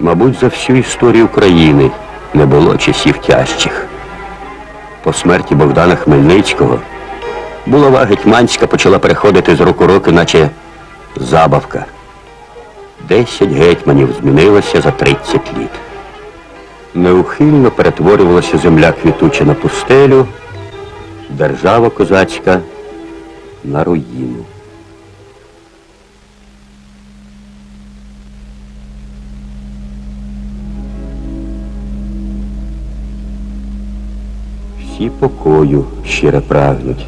Мабуть, за всю історію України не було часів тяжчих. По смерті Богдана Хмельницького булава гетьманська почала переходити з рук у руки, наче забавка. Десять гетьманів змінилося за 30 літ. Неухильно перетворювалася земля квітуча на пустелю, держава козацька на руїну. Всі покою щире прагнуть,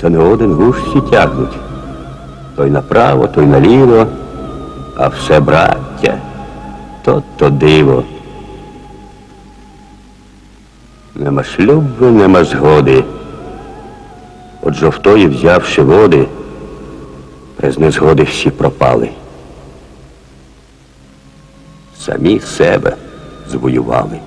та не один гуш всі тягнуть. Той направо, той наліво, а все браття, то то диво. Нема шлюбу, нема згоди. От жовтої взявши води, без незгоди всі пропали. Самі себе звоювали.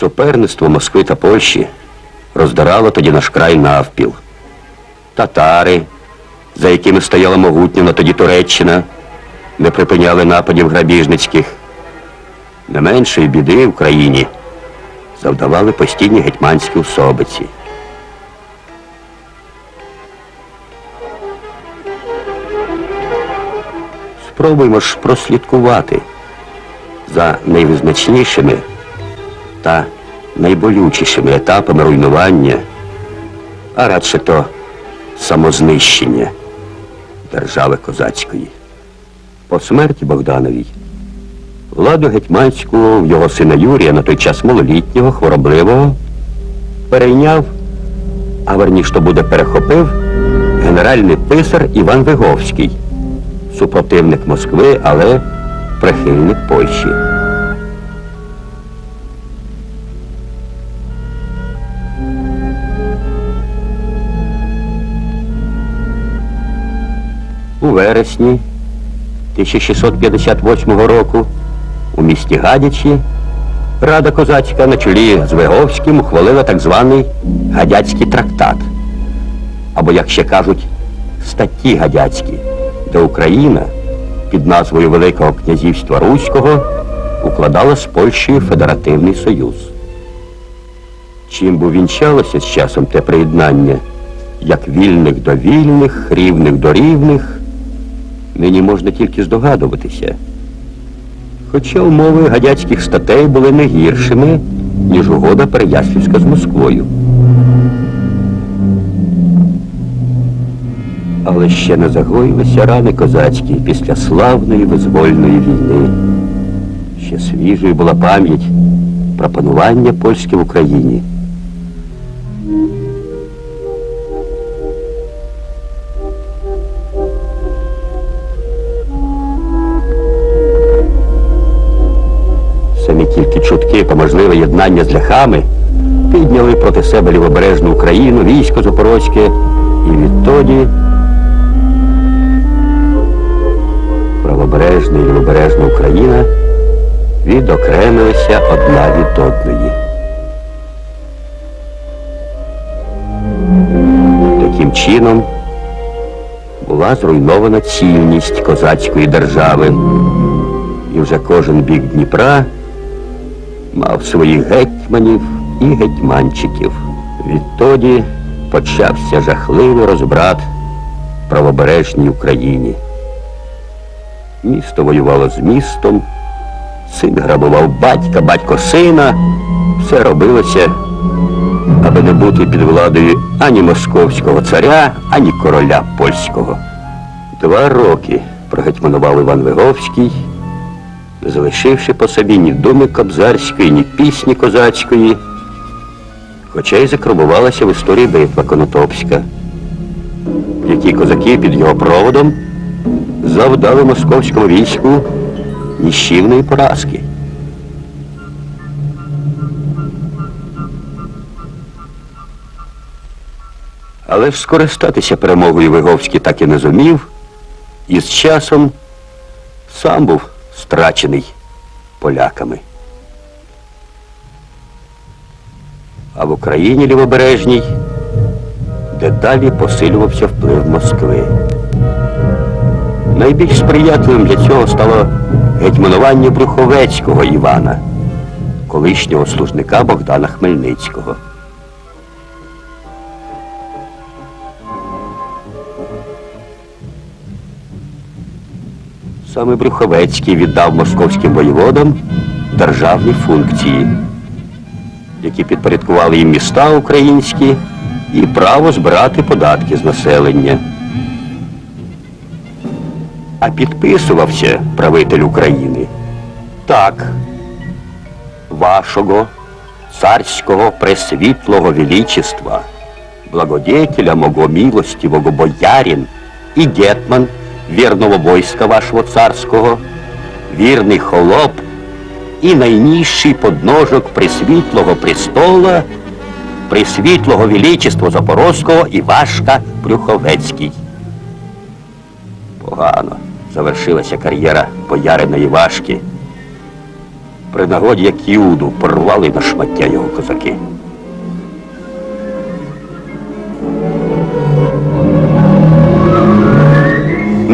Суперництво Москви та Польщі роздирало тоді наш край навпіл. Татари, за якими стояла могутня тоді Туреччина, не припиняли нападів грабіжницьких. Не меншої біди в країні завдавали постійні гетьманські особиці. Спробуймо ж прослідкувати за найвизначнішими та найболючішими етапами руйнування, а радше то самознищення держави козацької. По смерті Богдановій владу гетьманську в його сина Юрія, на той час малолітнього, хворобливого, перейняв, а верніше то буде перехопив генеральний писар Іван Виговський, супротивник Москви, але прихильник Польщі. Вересні 1658 року у місті Гадячі Рада козацька на чолі з Виговським ухвалила так званий Гадяцький трактат. Або, як ще кажуть, статті Гадяцькі, де Україна під назвою Великого князівства Руського укладала з Польщею Федеративний Союз. Чим бо вінчалося з часом те приєднання, як вільних до вільних, рівних до рівних, нині можна тільки здогадуватися. Хоча умови гадяцьких статей були не гіршими, ніж угода Переяслівська з Москвою. Але ще не загоїлися рани козацькі після славної визвольної війни. Ще свіжою була пам'ять про панування польське в Україні. Чутки про можливе єднання з ляхами підняли проти себе лівобережну Україну, військо Запорозьке, і відтоді правобережна і лівобережна Україна відокремилися одна від одної. Таким чином була зруйнована цільність козацької держави, і вже кожен бік Дніпра мав своїх гетьманів і гетьманчиків. Відтоді почався жахливий розбрат в правобережній Україні. Місто воювало з містом, син грабував батька, батько сина. Все робилося, аби не бути під владою ані московського царя, ані короля польського. Два роки прогетьманував Іван Виговський, залишивши по собі ні думи кобзарської, ні пісні козацької, хоча й закарбувалася в історії битва Конотопська, в якій козаки під його проводом завдали московському війську ніщівної поразки. Але ж скористатися перемогою Виговський так і не зумів, і з часом сам був страчений поляками. А в Україні лівобережній дедалі посилювався вплив Москви. Найбільш сприятливим для цього стало гетьманування Брюховецького Івана, колишнього служника Богдана Хмельницького. Саме Брюховецький віддав московським воєводам державні функції, які підпорядкували їм міста українські і право збирати податки з населення. А підписувався правитель України так. Вашого царського пресвітлого величества, благодетеля мого милостивого боярин і гетман вірного войска вашого царського, вірний холоп і найнижчий подножок пресвітлого престола, пресвітлого величества Запорозького Івашка Брюховецький. Погано завершилася кар'єра боярина Івашки. При нагоді, як Іуду, порвали на шмаття його козаки.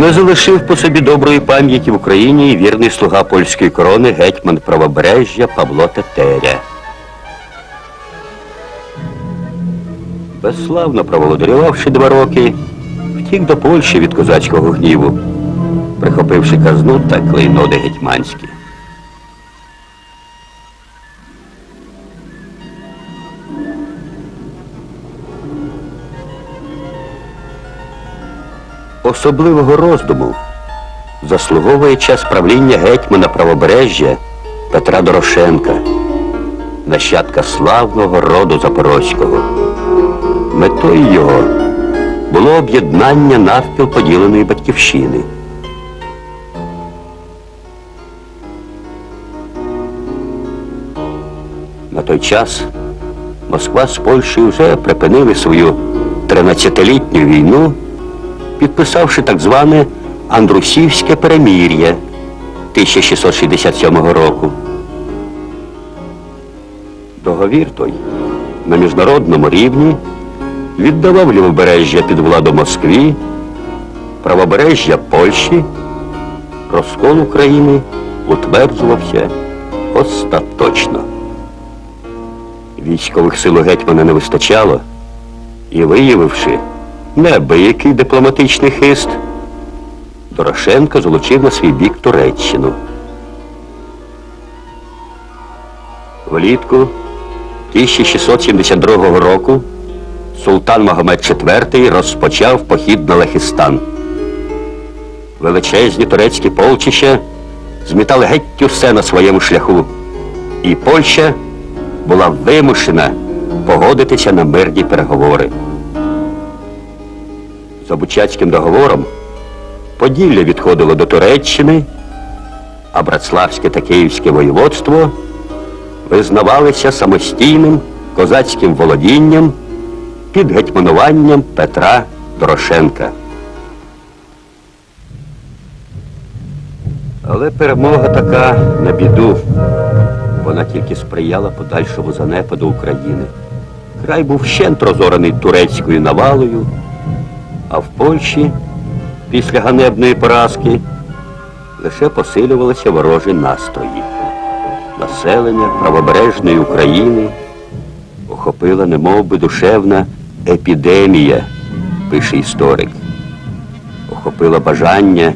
Не залишив по собі доброї пам'яті в Україні і вірний слуга польської корони гетьман правобережжя Павло Тетеря. Безславно проволодарювавши два роки, втік до Польщі від козацького гніву, прихопивши казну та клейноди гетьманські. Особливого роздуму заслуговує час правління гетьмана правобережжя Петра Дорошенка, нащадка славного роду Запорозького. Метою його було об'єднання навпіл поділеної батьківщини. На той час Москва з Польщею вже припинили свою 13-літню війну підписавши так зване Андрусівське перемір'я 1667 року. Договір той на міжнародному рівні віддавав лівобережжя під владу Москві, правобережжя Польщі, розкол України утверджувався остаточно. Військових сил гетьмана не вистачало і виявивши неабиякий дипломатичний хист, Дорошенко залучив на свій бік Туреччину. Влітку 1672 року султан Магомед IV розпочав похід на Лехістан. Величезні турецькі полчища змітали геть усе на своєму шляху, і Польща була вимушена погодитися на мирні переговори. За Бучацьким договором Поділля відходило до Туреччини, а Братславське та Київське воєводство визнавалися самостійним козацьким володінням під гетьмануванням Петра Дорошенка. Але перемога така на біду. Вона тільки сприяла подальшому занепаду України. Край був щент розорений турецькою навалою. А в Польщі після ганебної поразки лише посилювалися ворожі настрої. Населення правобережної України охопила немовби душевна епідемія, пише історик. Охопила бажання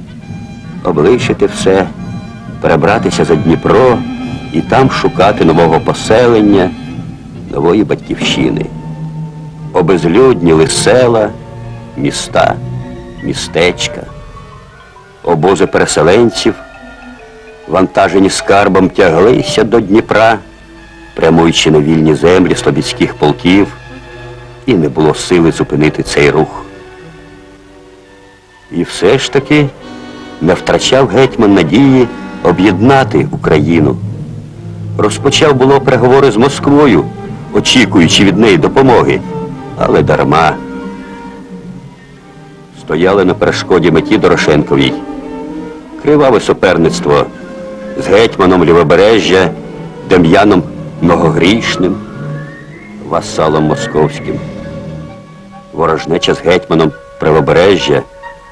облишити все, перебратися за Дніпро і там шукати нового поселення, нової батьківщини. Обезлюдніли села міста, містечка, обози переселенців, вантажені скарбом тяглися до Дніпра, прямуючи на вільні землі слобідських полків, і не було сили зупинити цей рух. І все ж таки не втрачав гетьман надії об'єднати Україну. Розпочав було переговори з Москвою, очікуючи від неї допомоги, але дарма стояли на перешкоді меті Дорошенковій. Криваве суперництво з гетьманом Лівобережжя, Дем'яном Многогрішним, васалом московським. Ворожнеча з гетьманом Правобережжя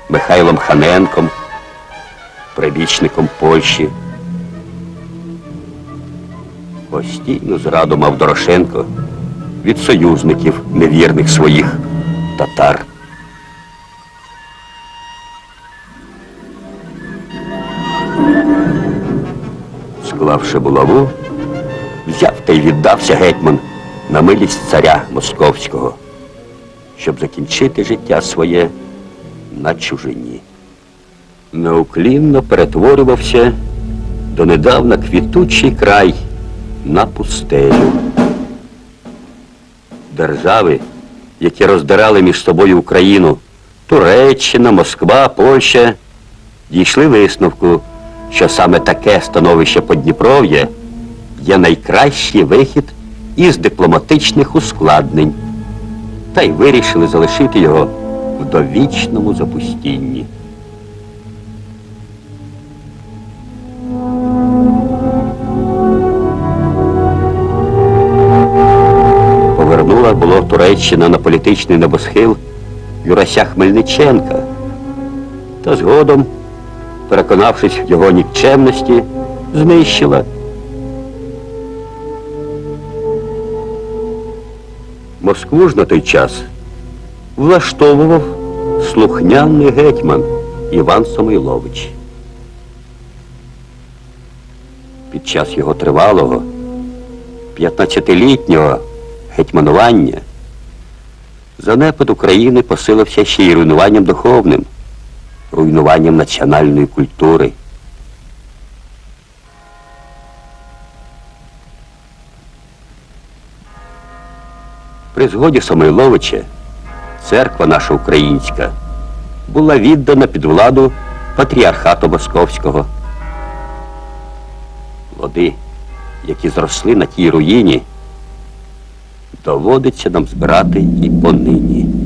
Михайлом Ханенком, прибічником Польщі. Постійну зраду мав Дорошенко від союзників невірних своїх татар. Склавши булаву, взяв та й віддався гетьман на милість царя московського, щоб закінчити життя своє на чужині. Неуклінно перетворювався донедавна квітучий край на пустелю. Держави, які роздирали між собою Україну, Туреччина, Москва, Польща, дійшли висновку, що саме таке становище Подніпров'я є найкращий вихід із дипломатичних ускладнень, та й вирішили залишити його в довічному запустінні. Повернула було Туреччина на політичний небосхил Юрася Хмельниченка. Та згодом, переконавшись в його нікчемності, знищила. Москву ж на той час влаштовував слухняний гетьман Іван Самойлович. Під час його тривалого 15-літнього гетьманування занепад України посилився ще й руйнуванням духовним, руйнуванням національної культури. При згоді Самойловича церква наша українська була віддана під владу патріархату Московського. Плоди, які зросли на тій руїні, доводиться нам збирати і понині.